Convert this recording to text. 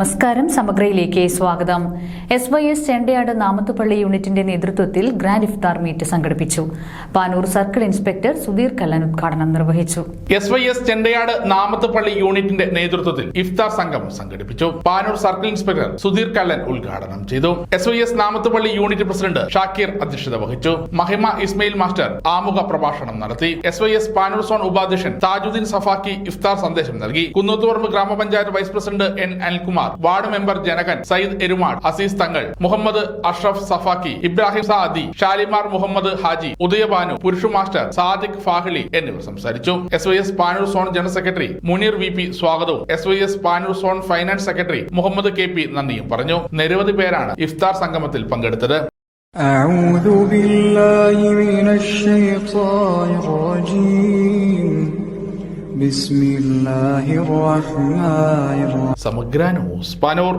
നമസ്കാരം സമഗ്രയിലേക്ക് സ്വാഗതം. S Y S Chendayad Namathupalli യൂണിറ്റിന്റെ നേതൃത്വത്തിൽ ഗ്രാൻഡ് ഇഫ്താർ മീറ്റ് സംഘടിപ്പിച്ചു. പാനൂർ സർക്കിൾ ഇൻസ്പെക്ടർ സുധീർ കല്ലൻ ഉദ്ഘാടനം നിർവഹിച്ചു. S Y S Chendayad Namathupalli യൂണിറ്റിന്റെ നേതൃത്വത്തിൽ ഇഫ്താർ സംഘം സംഘടിപ്പിച്ചു. പാനൂർ സർക്കിൾ ഇൻസ്പെക്ടർ സുധീർ കല്ലൻ ഉദ്ഘാടനം ചെയ്തു. S Y S Namathupalli unit president Shakir അധ്യക്ഷത വഹിച്ചു. മഹിമ ഇസ്മയിൽ മാസ്റ്റർ ആമുഖ പ്രഭാഷണം നടത്തി. S Y S Panoor zone ഉപാധ്യക്ഷൻ താജുദ്ദീൻ സഫാക്കി ഇഫ്താർ സന്ദേശം നൽകി. Kunnathuparamba grama panchayat vice president N Anilkumar ward member Janakan Sayyid Erumad Azeez Thangal Muhammad Ashraf Safaqi Ibrahim Saadi Shalimar Muhammad Haji Udayabhanu Purushu master Sadiq Fahili എന്നിവർ സംസാരിച്ചു S Y S Panoor zone general secretary Muneer V P സ്വാഗതവും S Y S Panoor zone finance secretary Muhammad K P നന്ദിയും പറഞ്ഞു നിരവധി പേരാണ് ഇഫ്താർ സംഗമത്തിൽ പങ്കെടുത്തത് أعوذ بالله من الشيطان الرجيم സമഗ്ര ന്യൂസ്. പാനൂർ